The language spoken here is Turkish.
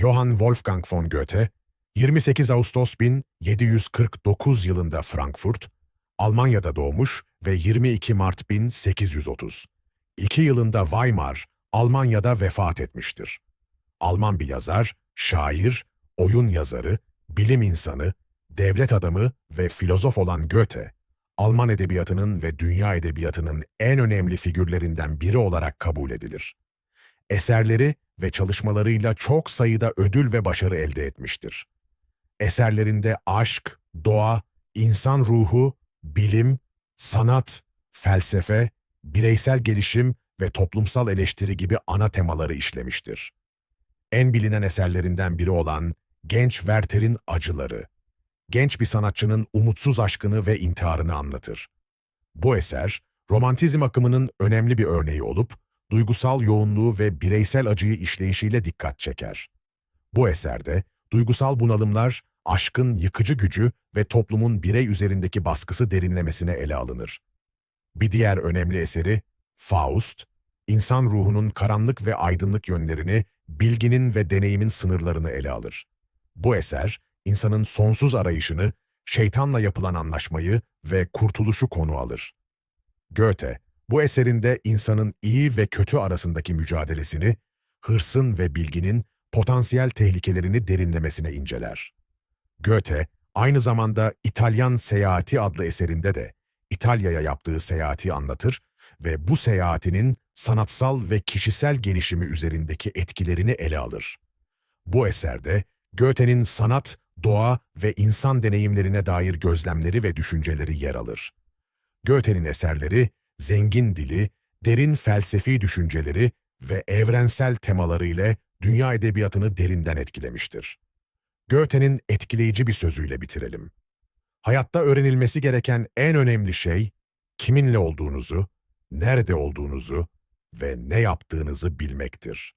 Johann Wolfgang von Goethe, 28 Ağustos 1749 yılında Frankfurt, Almanya'da doğmuş ve 22 Mart 1830. İki yılında Weimar, Almanya'da vefat etmiştir. Alman bir yazar, şair, oyun yazarı, bilim insanı, devlet adamı ve filozof olan Goethe, Alman edebiyatının ve dünya edebiyatının en önemli figürlerinden biri olarak kabul edilir. Eserleri ve çalışmalarıyla çok sayıda ödül ve başarı elde etmiştir. Eserlerinde aşk, doğa, insan ruhu, bilim, sanat, felsefe, bireysel gelişim ve toplumsal eleştiri gibi ana temaları işlemiştir. En bilinen eserlerinden biri olan Genç Werther'in Acıları, genç bir sanatçının umutsuz aşkını ve intiharını anlatır. Bu eser, romantizm akımının önemli bir örneği olup, duygusal yoğunluğu ve bireysel acıyı işleyişiyle dikkat çeker. Bu eserde, duygusal bunalımlar, aşkın yıkıcı gücü ve toplumun birey üzerindeki baskısı derinlemesine ele alınır. Bir diğer önemli eseri, Faust, insan ruhunun karanlık ve aydınlık yönlerini, bilginin ve deneyimin sınırlarını ele alır. Bu eser, insanın sonsuz arayışını, şeytanla yapılan anlaşmayı ve kurtuluşu konu alır. Goethe, bu eserinde insanın iyi ve kötü arasındaki mücadelesini, hırsın ve bilginin potansiyel tehlikelerini derinlemesine inceler. Goethe, aynı zamanda İtalyan Seyahati adlı eserinde de İtalya'ya yaptığı seyahati anlatır ve bu seyahatinin sanatsal ve kişisel gelişimi üzerindeki etkilerini ele alır. Bu eserde Goethe'nin sanat, doğa ve insan deneyimlerine dair gözlemleri ve düşünceleri yer alır. Goethe'nin eserleri, zengin dili, derin felsefi düşünceleri ve evrensel temaları ile dünya edebiyatını derinden etkilemiştir. Goethe'nin etkileyici bir sözüyle bitirelim. Hayatta öğrenilmesi gereken en önemli şey, kiminle olduğunuzu, nerede olduğunuzu ve ne yaptığınızı bilmektir.